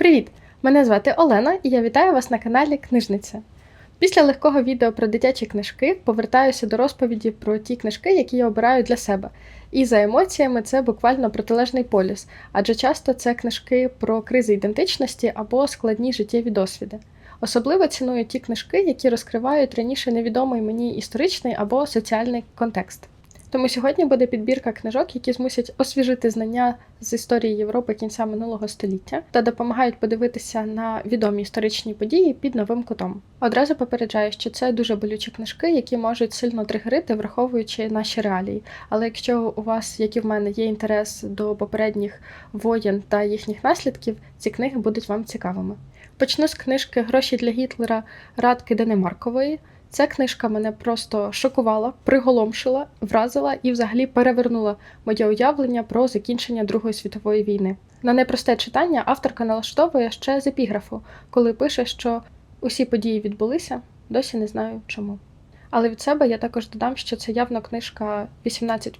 Привіт! Мене звати Олена і я вітаю вас на каналі Книжниця. Після легкого відео про дитячі книжки повертаюся до розповіді про ті книжки, які я обираю для себе. І за емоціями це буквально протилежний полюс, адже часто це книжки про кризи ідентичності або складні життєві досвіди. Особливо ціную ті книжки, які розкривають раніше невідомий мені історичний або соціальний контекст. Тому сьогодні буде підбірка книжок, які змусять освіжити знання з історії Європи кінця минулого століття та допомагають подивитися на відомі історичні події під новим кутом. Одразу попереджаю, що це дуже болючі книжки, які можуть сильно тригерити, враховуючи наші реалії. Але якщо у вас, як і в мене, є інтерес до попередніх воєн та їхніх наслідків, ці книги будуть вам цікавими. Почну з книжки Гроші для Гітлера Радки Денемаркової. Ця книжка мене просто шокувала, приголомшила, вразила і взагалі перевернула моє уявлення про закінчення Другої світової війни. На непросте читання авторка налаштовує ще з епіграфу, коли пише, що усі події відбулися, досі не знаю чому. Але від себе я також додам, що це явно книжка 18,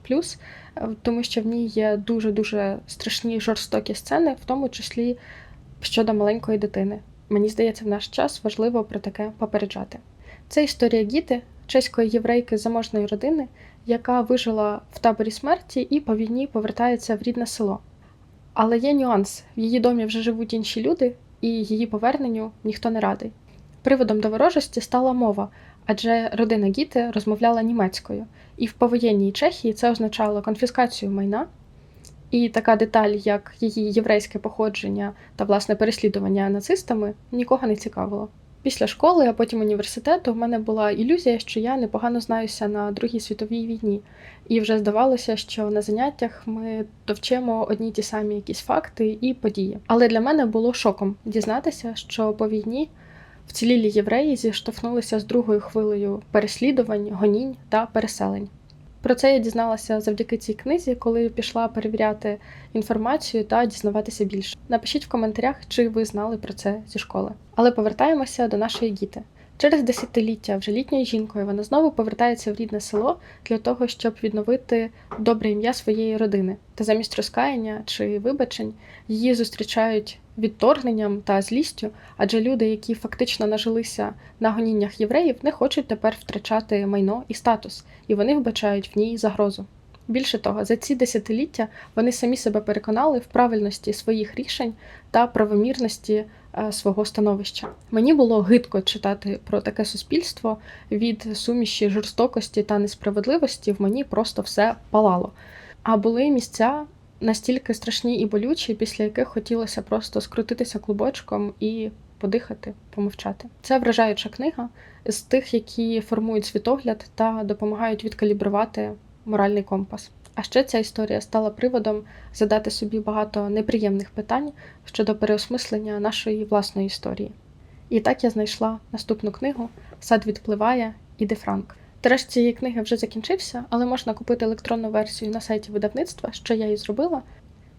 тому що в ній є дуже-дуже страшні жорстокі сцени, в тому числі щодо маленької дитини. Мені здається, в наш час важливо про таке попереджати. Це історія Гіти, чеської єврейки заможної родини, яка вижила в таборі смерті і по війні повертається в рідне село. Але є нюанс: в її домі вже живуть інші люди, і її поверненню ніхто не радий. Приводом до ворожості стала мова, адже родина Гіти розмовляла німецькою, і в повоєнній Чехії це означало конфіскацію майна. І така деталь, як її єврейське походження та власне переслідування нацистами, нікого не цікавило. Після школи, а потім університету, в мене була ілюзія, що я непогано знаюся на Другій світовій війні, і вже здавалося, що на заняттях ми довчимо одні ті самі якісь факти і події. Але для мене було шоком дізнатися, що по війні вцілілі євреї зіштовхнулися з другою хвилею переслідувань, гонінь та переселень. Про це я дізналася завдяки цій книзі, коли пішла перевіряти інформацію та дізнаватися більше. Напишіть в коментарях, чи ви знали про це зі школи. Але повертаємося до нашої діти. Через десятиліття вже літньою жінкою вона знову повертається в рідне село для того, щоб відновити добре ім'я своєї родини. Та замість розкаяння чи вибачень її зустрічають відторгненням та злістю, адже люди, які фактично нажилися на гоніннях євреїв, не хочуть тепер втрачати майно і статус, і вони вбачають в ній загрозу. Більше того, за ці десятиліття вони самі себе переконали в правильності своїх рішень та правомірності е, свого становища. Мені було гидко читати про таке суспільство від суміші жорстокості та несправедливості. В мені просто все палало. А були місця настільки страшні і болючі, після яких хотілося просто скрутитися клубочком і подихати, помовчати. Це вражаюча книга з тих, які формують світогляд та допомагають відкалібрувати моральний компас. А ще ця історія стала приводом задати собі багато неприємних питань щодо переосмислення нашої власної історії. І так я знайшла наступну книгу Сад відпливає і де Франк. Тираж цієї книги вже закінчився, але можна купити електронну версію на сайті видавництва, що я і зробила.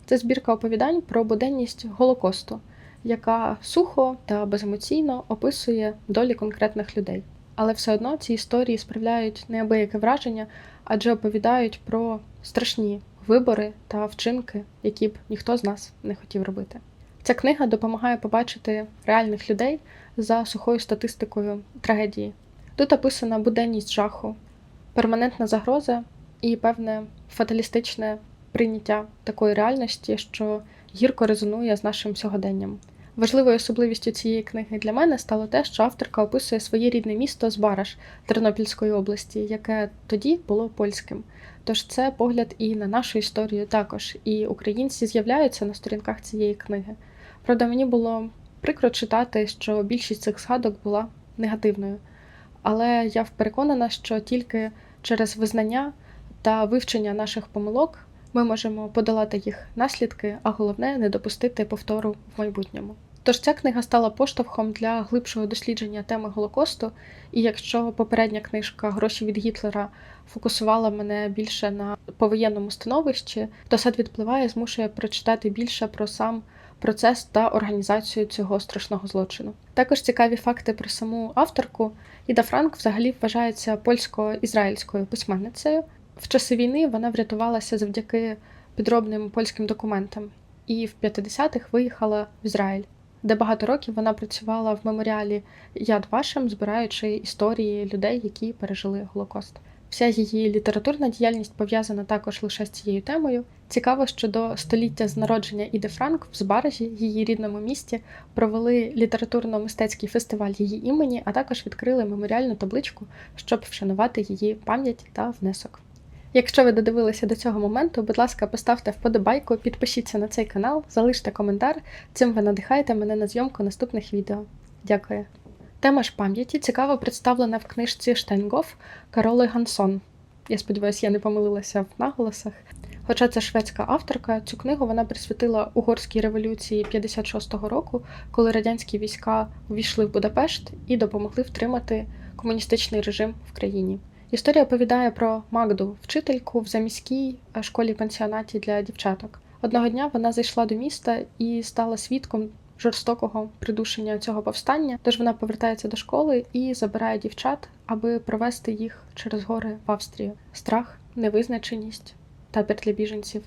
Це збірка оповідань про буденність Голокосту, яка сухо та беземоційно описує долі конкретних людей. Але все одно ці історії справляють неабияке враження, адже оповідають про страшні вибори та вчинки, які б ніхто з нас не хотів робити. Ця книга допомагає побачити реальних людей за сухою статистикою трагедії. Тут описана буденність жаху, перманентна загроза і певне фаталістичне прийняття такої реальності, що гірко резонує з нашим сьогоденням. Важливою особливістю цієї книги для мене стало те, що авторка описує своє рідне місто Збараш Тернопільської області, яке тоді було польським. Тож це погляд і на нашу історію також, і українці з'являються на сторінках цієї книги. Правда, мені було прикро читати, що більшість цих згадок була негативною. Але я переконана, що тільки через визнання та вивчення наших помилок ми можемо подолати їх наслідки, а головне не допустити повтору в майбутньому. Тож ця книга стала поштовхом для глибшого дослідження теми Голокосту, і якщо попередня книжка Гроші від Гітлера фокусувала мене більше на повоєнному становищі, то сад відпливає змушує прочитати більше про сам процес та організацію цього страшного злочину. Також цікаві факти про саму авторку. Іда Франк взагалі вважається польсько-ізраїльською письменницею. В часи війни вона врятувалася завдяки підробним польським документам і в 50-х виїхала в Ізраїль. де багато років вона працювала в меморіалі Яд Вашем, збираючи історії людей, які пережили Голокост. Вся її літературна діяльність пов'язана також лише з цією темою. Цікаво, що до століття з народження Іди Франк в Збаражі, її рідному місті, провели літературно-мистецький фестиваль її імені, а також відкрили меморіальну табличку, щоб вшанувати її пам'ять та внесок. Якщо ви додивилися до цього моменту, будь ласка, поставте вподобайку, підпишіться на цей канал, залиште коментар. Цим ви надихаєте мене на зйомку наступних відео. Дякую. Тема ж пам'яті цікаво представлена в книжці Штайнгоф Кароли Гансон. Я сподіваюся, я не помилилася в наголосах. Хоча це шведська авторка, цю книгу вона присвятила угорській революції 56-го року, коли радянські війська увійшли в Будапешт і допомогли втримати комуністичний режим в країні. Історія оповідає про Магду, вчительку в заміській школі пансіонаті для дівчаток. Одного дня вона зайшла до міста і стала свідком жорстокого придушення цього повстання. Тож вона повертається до школи і забирає дівчат, аби провести їх через гори в Австрію. Страх, невизначеність, табір для біженців,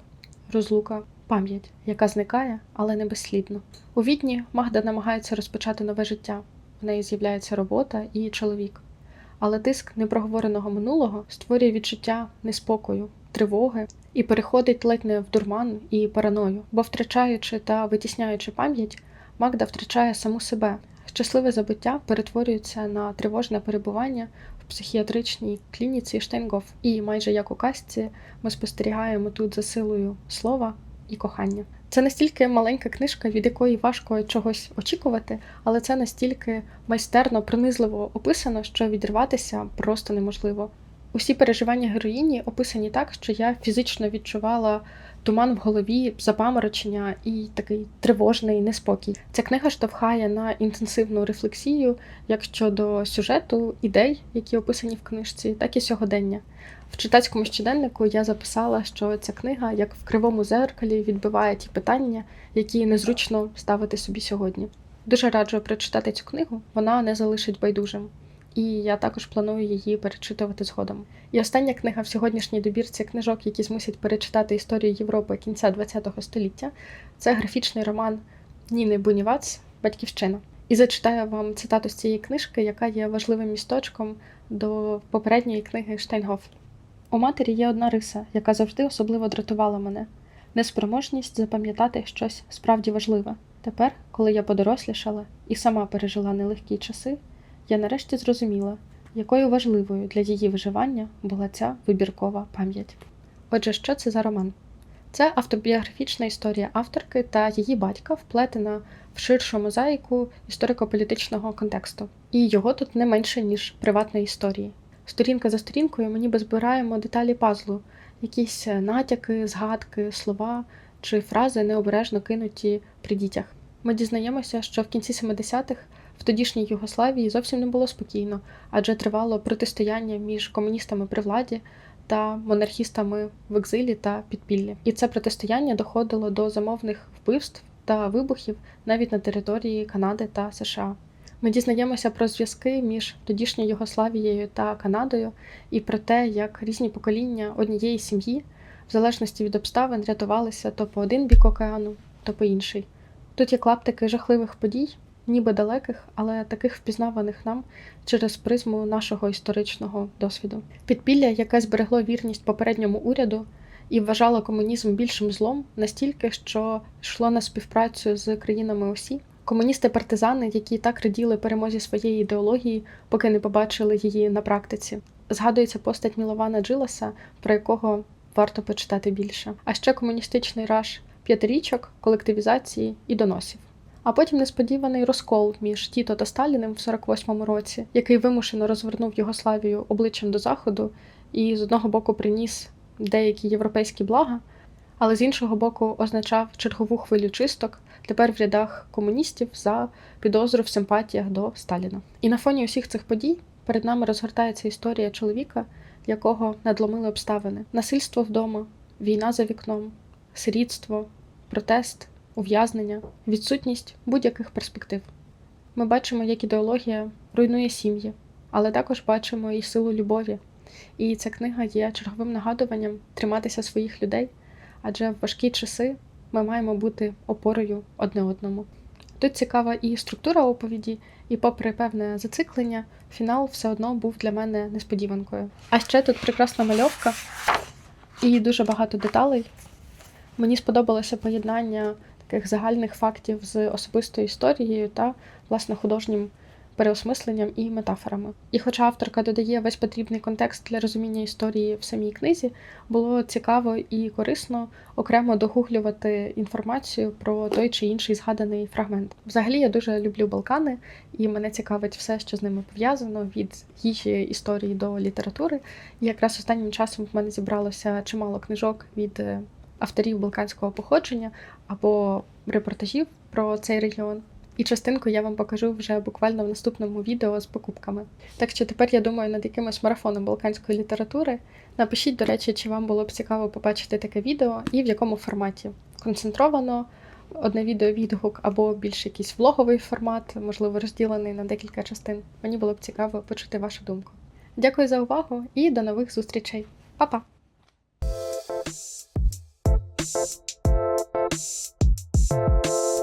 розлука, пам'ять, яка зникає, але не безслідно. У відні Магда намагається розпочати нове життя. В неї з'являється робота і чоловік. Але тиск непроговореного минулого створює відчуття неспокою, тривоги і переходить ледь не в дурман і параною, бо втрачаючи та витісняючи пам'ять, Магда втрачає саму себе. Щасливе забуття перетворюється на тривожне перебування в психіатричній клініці Штейнгоф. І майже як у казці ми спостерігаємо тут за силою слова і кохання. Це настільки маленька книжка, від якої важко чогось очікувати, але це настільки майстерно, пронизливо описано, що відірватися просто неможливо. Усі переживання героїні описані так, що я фізично відчувала туман в голові, запаморочення і такий тривожний неспокій. Ця книга штовхає на інтенсивну рефлексію як щодо сюжету, ідей, які описані в книжці, так і сьогодення. В читацькому щоденнику я записала, що ця книга, як в кривому зеркалі, відбиває ті питання, які незручно ставити собі сьогодні. Дуже раджу прочитати цю книгу, вона не залишить байдужим і я також планую її перечитувати згодом. І остання книга в сьогоднішній добірці книжок, які змусять перечитати історію Європи кінця ХХ століття, це графічний роман Ніни Бунівац Батьківщина. І зачитаю вам цитату з цієї книжки, яка є важливим місточком до попередньої книги Штейнгоф. У матері є одна риса, яка завжди особливо дратувала мене неспроможність запам'ятати щось справді важливе. Тепер, коли я подорослішала і сама пережила нелегкі часи, я нарешті зрозуміла, якою важливою для її виживання була ця вибіркова пам'ять. Отже, що це за роман? Це автобіографічна історія авторки та її батька, вплетена в ширшу мозаїку історико-політичного контексту. І його тут не менше, ніж приватної історії. Сторінка за сторінкою ми ніби збираємо деталі пазлу, якісь натяки, згадки, слова чи фрази необережно кинуті при дітях. Ми дізнаємося, що в кінці 70-х в тодішній Югославії зовсім не було спокійно, адже тривало протистояння між комуністами при владі та монархістами в екзилі та підпіллі. І це протистояння доходило до замовних вбивств та вибухів навіть на території Канади та США. Ми дізнаємося про зв'язки між тодішньою Югославією та Канадою і про те, як різні покоління однієї сім'ї, в залежності від обставин, рятувалися то по один бік океану, то по інший. Тут є клаптики жахливих подій, ніби далеких, але таких впізнаваних нам через призму нашого історичного досвіду. Підпілля, яке зберегло вірність попередньому уряду і вважало комунізм більшим злом настільки, що йшло на співпрацю з країнами Осі. Комуністи-партизани, які так раділи перемозі своєї ідеології, поки не побачили її на практиці. Згадується постать Мілована Джиласа, про якого варто почитати більше. А ще комуністичний раш п'ятирічок, колективізації і доносів а потім несподіваний розкол між Тіто та Сталіним в 48-му році, який вимушено розвернув Югославію обличчям до заходу і з одного боку приніс деякі європейські блага, але з іншого боку означав чергову хвилю чисток тепер в рядах комуністів за підозру в симпатіях до Сталіна. І на фоні усіх цих подій перед нами розгортається історія чоловіка, якого надломили обставини: насильство вдома, війна за вікном, сирітство, протест ув'язнення, відсутність будь-яких перспектив. Ми бачимо, як ідеологія руйнує сім'ї, але також бачимо і силу любові. І ця книга є черговим нагадуванням триматися своїх людей, адже в важкі часи ми маємо бути опорою одне одному. Тут цікава і структура оповіді, і, попри певне зациклення, фінал все одно був для мене несподіванкою. А ще тут прекрасна мальовка і дуже багато деталей. Мені сподобалося поєднання таких загальних фактів з особистою історією та власне художнім переосмисленням і метафорами. І хоча авторка додає весь потрібний контекст для розуміння історії в самій книзі, було цікаво і корисно окремо догуглювати інформацію про той чи інший згаданий фрагмент. Взагалі я дуже люблю Балкани, і мене цікавить все, що з ними пов'язано від їжі історії до літератури. І якраз останнім часом в мене зібралося чимало книжок від е, авторів балканського походження або репортажів про цей регіон. І частинку я вам покажу вже буквально в наступному відео з покупками. Так що тепер я думаю над якимось марафоном балканської літератури. Напишіть, до речі, чи вам було б цікаво побачити таке відео і в якому форматі. Концентровано, одне відео відгук або більш якийсь влоговий формат, можливо, розділений на декілька частин. Мені було б цікаво почути вашу думку. Дякую за увагу і до нових зустрічей. Па-па! Thank you.